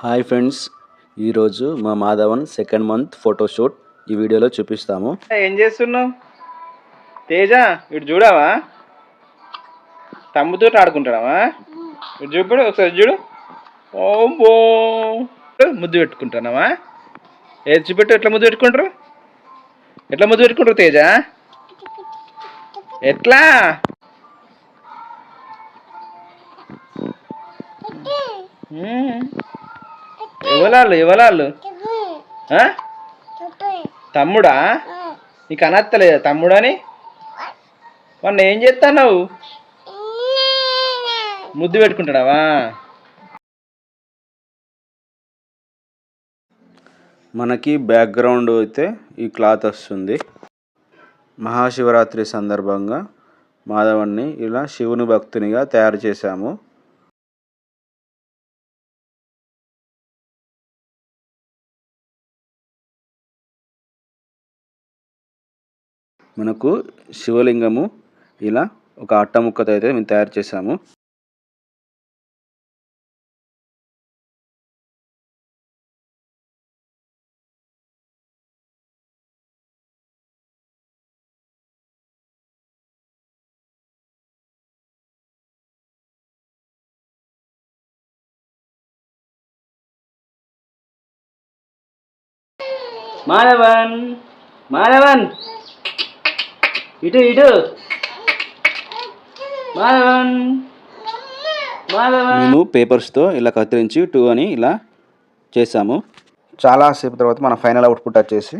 Hi friends ఈరోజు మా Madhavan second month photoshoot ఈ వీడియోలో చూపిస్తాము. ఏం చేస్తున్నావు? తేజ ఇటు చూడవా? తమ్ముతో ఆడుకుంటావా ఇటు చూపుడు ఒకసారి చూడు. ఓంబో ముద్దు పెట్టుకుంటున్నావా? ఏది చూపెట్టు ఎట్లా ముద్దు పెట్టుకుంటారు? ఎట్లా ముద్దు పెట్టుకుంటారు తేజ? ఎట్లా? మ్మ్. ఎవలాళ్ళు ఎవలాళ్ళు? తమ్ముడా? నీకు అనత్తలేదా తమ్ముడని? వాడిని ఏం చేస్తున్నావు ముద్దు పెట్టుకుంటాడావా మనకి బ్యాక్గ్రౌండ్ అయితే ఈ క్లాత్ వస్తుంది. మహాశివరాత్రి సందర్భంగా మాధవన్ని ఇలా శివుని భక్తునిగా తయారు చేశాము. మనకు శివలింగము ఇలా ఒక అట్ట ముక్కతో అయితే మేము తయారు చేశాము. మాధవన్ మాధవన్! ఇటు ఇటు. మాధవన్. మాధవన్. మేము పేపర్స్తో ఇలా కత్తిరించి టూ అని ఇలా చేసాము చాలాసేపు తర్వాత మన ఫైనల్ అవుట్పుట్ వచ్చేసి